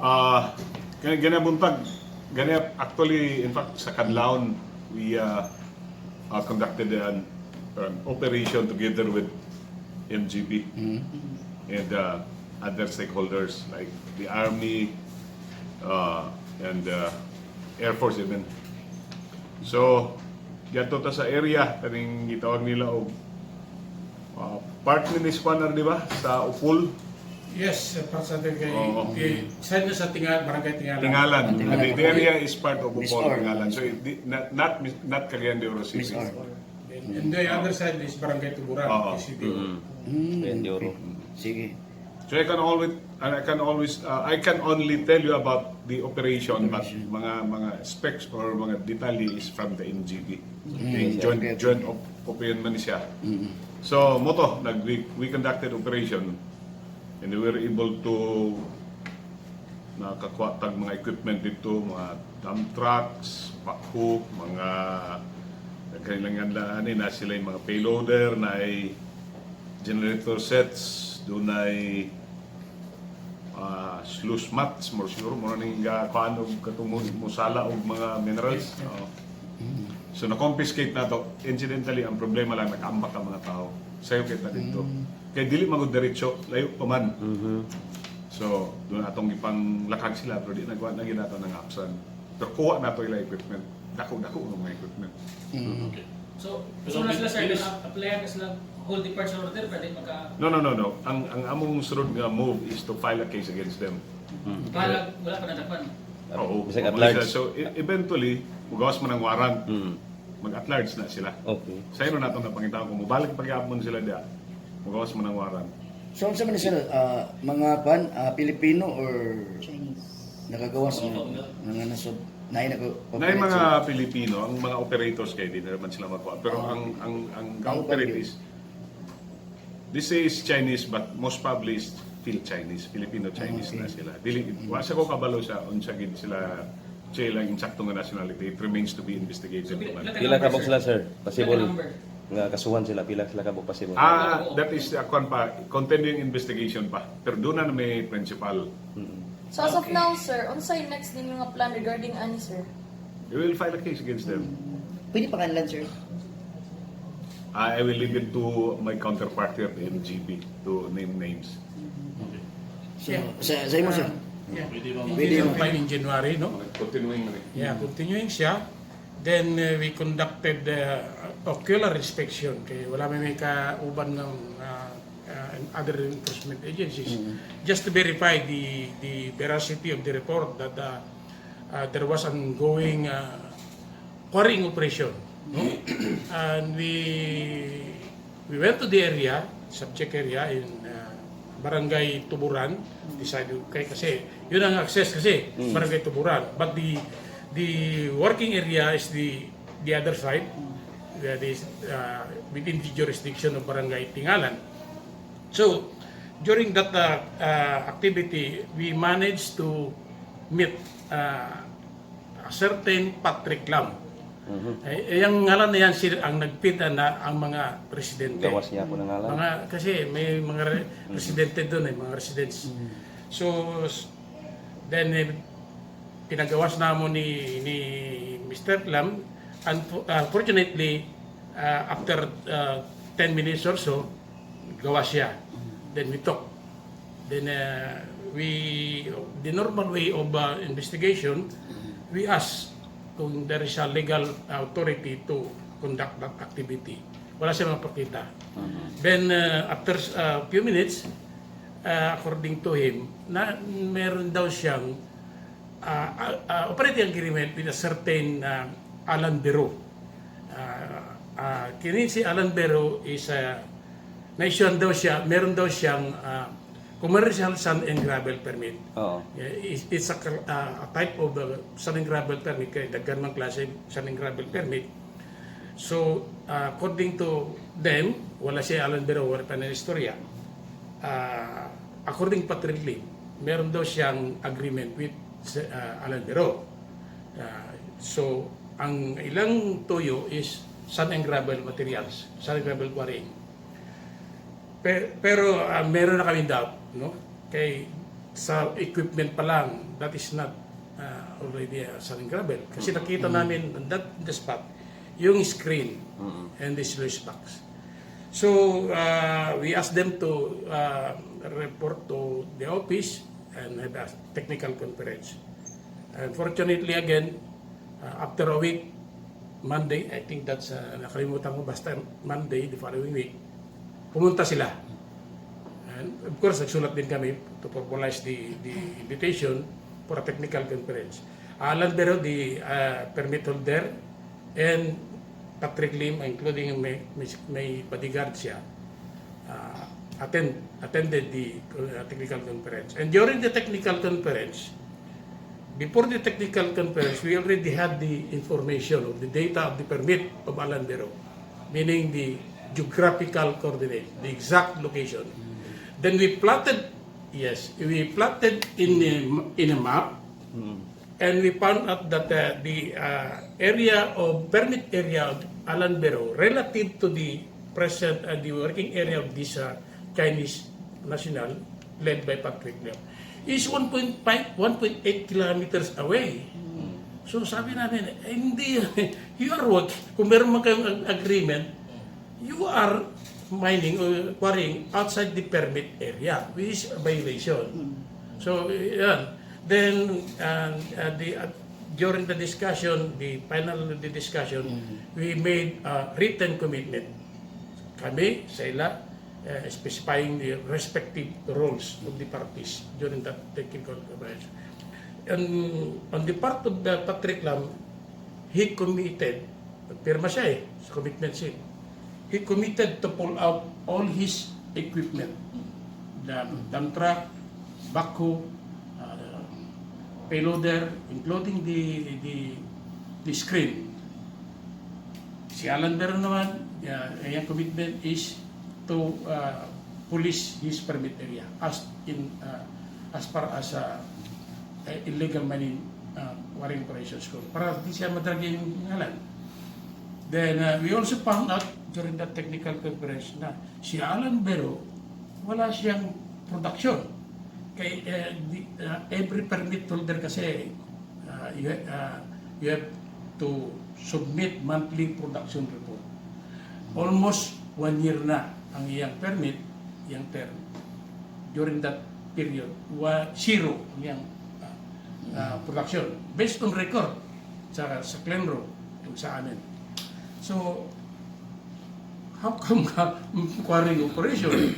Ah, uh, ganabuntag. Gani actually in fact sa Kadlaon we uh, uh, conducted an, an operation together with MGB and uh, other stakeholders like the army uh, and uh, Air Force even. So, yato ta sa area kaning gitawag nila og uh, part ni Nispanar, di ba? Sa Upul, Yes, para sa atin kay, Oo. kay side na sa tingal, barangay Tingalan. Tingalan. Tingalan. The, the area is part of Miss Upol, Or. Tingalan. So, it, di- not, not, not Oro Miss City. Or. And, and the other side is barangay Tuburan, Oo. PCB. Hmm, Yan, Euro. Sige. So, I can always, I can always, uh, I can only tell you about the operation, but mga mga specs or mga detalye is from the NGB. The joint, okay. joint op- opinion man siya. So, moto, nag, we, we conducted operation and we were able to nakakuha tag mga equipment dito, mga dump trucks, backhook, mga kailangan laan na sila yung mga payloader, na ay generator sets, doon ay uh, sluice mats, more siguro, mo ning ga kuan og katong mo- musala og mga minerals. Oo. So na-confiscate na to. Incidentally, ang problema lang nakaambak ang mga tao. Sayo kita dito. Kaya dili magud diretso, layo pa man. So, doon atong ipang lakag sila pero di nagwa na ginato ng apsan. Pero kuha na to ila equipment. Dako-dako ng mga equipment. Okay. So, gusto na sila sir, apply na sila whole departure order, pwede maka... No, no, no, no. Ang ang among sunod nga move is to file a case against them. Wala, wala pa nadakpan. Oo. Bisag at large. So, e- eventually, mugawas mo ng warrant. Mm. Mag-at large na sila. Okay. Sa ino nato na pangitaan kung mubalik pag-iapon sila dia. Mugawas mo ng warrant. So, unsa man sir, ah, mga pan, ah, Pilipino or nakagawas Oo, ng mga nasod nay nako Na yung mga Pilipino, ang mga operators kay di na naman sila makuha. Pero ang ang ang Ang value. is this is Chinese but most probably is still Chinese, Filipino Chinese Okay. na sila. Dili wa sa ko kabalo sa unsa gid sila sila lang insakto nga nationality. It remains to be investigated. So, pila- ka sila, sir? Possible. Nga kasuhan sila, pila sila ka possible. Ah, that is uh, kwan pa, continuing investigation pa. Pero doon na may principal. So as of now, sir, unsay next din yung nga plan regarding ani, sir? We will file a case against them. Pwede pa kanlan sir. I will leave it to my counterpart here at MGB to name names. So, sa sa imo sir. Yeah. Pwede ba Pwede Pwede mo. file in January, no? Continuing na Yeah, continuing siya. Then uh, we conducted uh, ocular inspection kay wala may may kauban ng uh, uh, other enforcement agencies. Just to verify the the veracity of the report that uh, uh, there was ongoing uh, quarrying operation no? and we we went to the area subject area in uh, barangay Tuburan. Decided kay kasi yun ang access kasi barangay Tuburan. But the the working area is the the other side that is uh, within the jurisdiction of barangay Tingalan so during that uh, uh, activity we managed to meet uh, a certain Patrick Lam eh, eh, yung ngalan na yan sila ang nagpita na ang mga presidente Gawas niya ako ng ngalan. mga kasi may mga re- residente doon eh, mga residents. So s- then eh, pinagawas na mo ni ni Mr. Lam Unfo- unfortunately uh, after uh, 10 minutes or so gawas siya. Then we talk. Then uh, we the normal way of uh, investigation we ask kung there is a legal authority to conduct that activity. Wala siya mapakita. Then uh, after a few minutes, uh, according to him, na meron daw siyang uh, uh, uh, operating agreement with a certain uh, Alan Bero. Uh, uh, kini si Alan Bero is uh, na-issue daw siya, meron daw siyang uh, commercial sand and gravel permit. Oo. It's, it's a, uh, a type of uh, sand and gravel permit kaya daghan mang klase sand and gravel permit. So, uh, according to them, wala siya Alan Bero, wala pa na istorya. Uh, according Patrick Lim, meron daw siyang agreement with uh, Alan Bero. Uh, so, ang ilang tuyo is sand and gravel materials, sand and gravel quarrying. Pero, pero ah, meron na kami doubt, no? Kay sa equipment pa lang, that is not uh, already a sand gravel. Kasi nakita namin on that the spot, yung screen and the sluice box. So, uh, we asked them to uh, report to the office and have a technical conference. Unfortunately, again, uh, after a week, Monday, I think that's, uh, nakalimutan ko, basta Monday, the following week, pumunta sila. And of course, nagsulat din kami to formalize the, the invitation for a technical conference. Alan Bero, the uh, permit holder, and Patrick Lim, including may, may, may bodyguard siya, uh, attend, attended the uh, technical conference. And during the technical conference, before the technical conference, we already had the information of the data of the permit of Alan Bero, meaning the geographical coordinate, the exact location. Then we plotted, yes, we plotted in a, in a map, and we found out that uh, the uh, area of permit area of Alan relative to the present uh, the working area of this uh, Chinese national led by Patrick Lim is 1.5 1.8 kilometers away. So sabi namin, eh, hindi, you are what, kung meron man kayong ag- agreement, you are mining or quarrying outside the permit area, which is a violation. So, yan. Then, uh, uh, the, uh, during the discussion, the final of the discussion, we made a written commitment. Kami, sa ila, uh, specifying the respective roles of the parties during that technical conference. And on the part of the Patrick Lam, he committed, pirma siya eh, sa commitment sheet, he committed to pull out all his equipment, the dump truck, backhoe, uh, payloader, including the, the, the screen. Si Alan Bero naman, uh, commitment is to uh, police his permit area as in uh, as far as uh, illegal mining uh, quarrying operations go. Para di siya madragi yung ngalan. Then uh, we also found out during that technical conference na si Alan Bero wala siyang production. Kay uh, the, uh, every permit holder kasi uh, you, uh, you have to submit monthly production report. Almost one year na ang iyang permit, iyang term. During that period, wa, zero ang iyang uh, uh, production. Based on record sa, sa Clenro, sa amin. So, how come ka quarrying operation?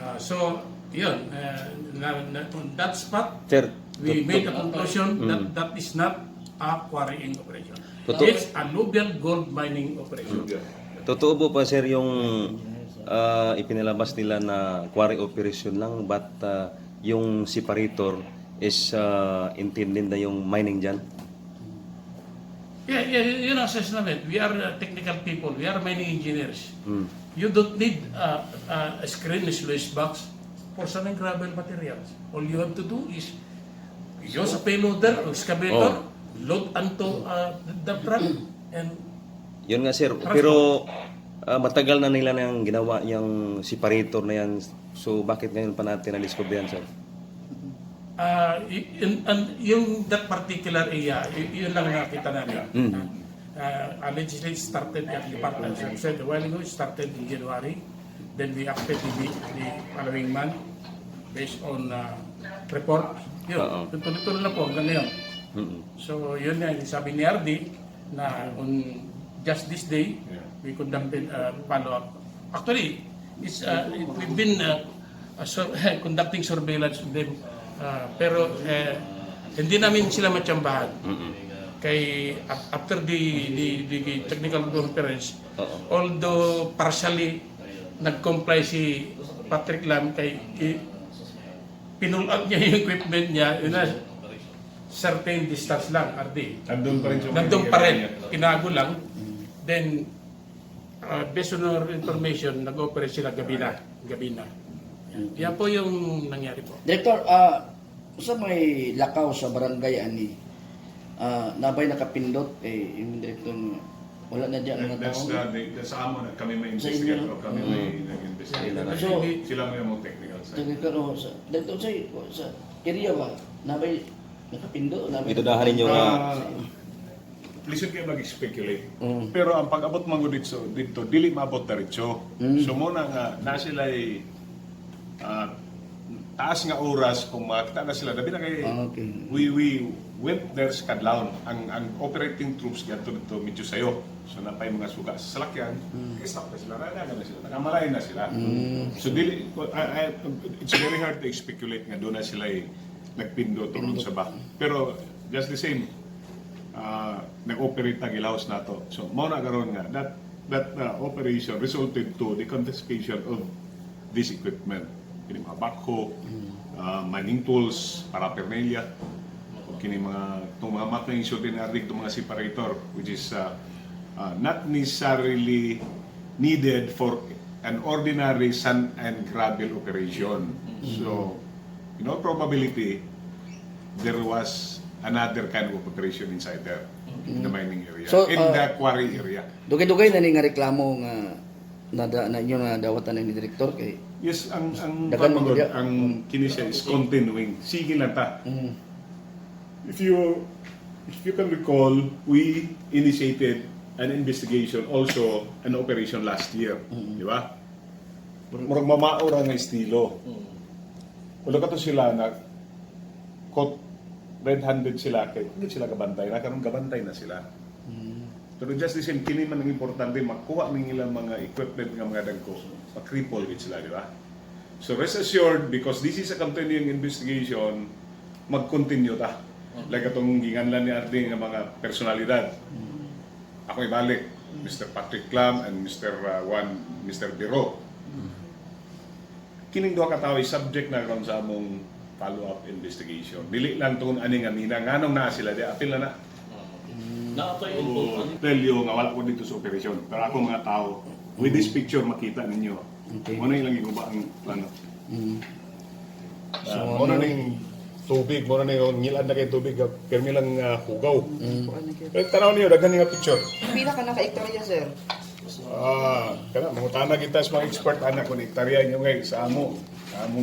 Uh, so, yun, uh, na, na, on that spot, Sir, we made a conclusion that Mm. that is not a quarrying operation. Totoo. It's alluvial gold mining operation. Totoo po pa sir yung ah, ipinalabas nila na quarry operation lang but ah, yung separator is uh, intended na yung mining dyan? Yeah, yeah, yun ang assess namin. We are uh, technical people. We are mining engineers. Mm. You don't need uh, uh, a screen sluice box for sand and gravel materials. All you have to do is use a payloader or excavator, load onto uh, the truck, and Yun nga sir, pero ah, matagal na nila nang ginawa yung separator na yan. So bakit ngayon pa natin na-discover yan sir? uh, y- yun- and yung that particular area, y- yun lang nakita namin. Mhm. Uh, allegedly started at Department of said a while ago, it started in January. Then we acted the, the following month based on uh, report. Yun, tuloy-tuloy na po hanggang ngayon. Mm-mm. So yun nga, yung sabi ni RD na on just this day, Yeah. We conducted a follow-up. Actually, it's, uh, it, we've been uh, uh, sur- conducting surveillance of them. Uh, pero uh, hindi namin sila matsambahan. Mm-mm. Kay af- after the, the, the technical conference, Oo. although partially nag-comply si Patrick Lam kay i- pinull out niya yung equipment niya in a certain distance lang, RD. Nandun pa rin siya. Nandun pa rin, pinago lang. Then, uh, based on our information, nag-operate sila gabi na. Gabi na. Yan. Yan po yung nangyari po. Director, ah sa may lakaw sa barangay ani, ah nabay nakapindot eh yung director nga, wala na diyan mga That's tao. the, the, sa amo na kami may Sa investigate inyo? o kami may nag-investigate. Yeah. So, Sila may mga technical. sa Sa karo sa dito sa sa area ba nabay nakapindo nabay. Ito dahan ninyo nga Ah, Listen kayo mag-speculate. Mm. Pero ang pag-abot mo dito, dito dili maabot diretso. So muna nga, na sila ay ah, taas nga oras kung makita na sila. Dabi na kay, Ah, okay. we, we went there sa Kadlaon. Ang, ang operating troops gato dito medyo sayo. So napay mga suga sa salakyan, kaya stop na sila, nanaga na sila, nakamalay na sila. So dili, I, I- it's very hard to speculate nga doon na sila ay nagpindo tungkol sa back. Pero just the same, uh, nag-operate na gilaos na to. So, mao na karon nga, that, that uh, operation resulted to the confiscation of this equipment. Kini mga backhoe, uh, mining tools, paraphernalia, o kini mga, itong mga mapping din arig itong mga separator, which is uh, uh, not necessarily needed for an ordinary sand and gravel operation. So, in all probability, there was another kind of operation inside there, in the mining area, So, in uh, the quarry area. Dugay-dugay na ni nga reklamo nga na da, na inyo na dawatan ni direktor kay Yes, ang ang Dagan ang kini siya is continuing. Sige lang ta. mm, If you if you can recall, we initiated an investigation also an operation last year, di ba? Murag mamaora nga estilo. Wala ka to sila na caught red-handed sila kay hindi sila gabantay na karon gabantay na sila. Pero just the same, kini man ang importante, makuha ng ilang mga equipment nga mga dagko, ma-cripple gid sila, di ba? So rest assured, because this is a continuing investigation, mag-continue ta. Like atong ginganlan ni Ardi nga mga personalidad. Ako ibalik, Mr. Patrick Clam and Mr. uh, Juan, Mr. Biro. Kining duha ka tawo subject na karon sa among follow-up investigation. Dili lang tungod ani nga mina nganong naa sila di apil na na. Na-apply in to tell you nga wala ko dito sa operasyon. Pero ako mga tao, with this picture makita ninyo. Okay. Muna yung lang iguba ang plano. mm. So, muna na yung tubig, muna na yung ngilan na kay tubig, pero lang uh, hugaw. Pero tanaw niyo, daghan nga picture. Pila ka naka-hektarya sir? Ah, kana mangutana kita sa mga expert anak ko ni hektarya nyo ngay sa amo. Sa among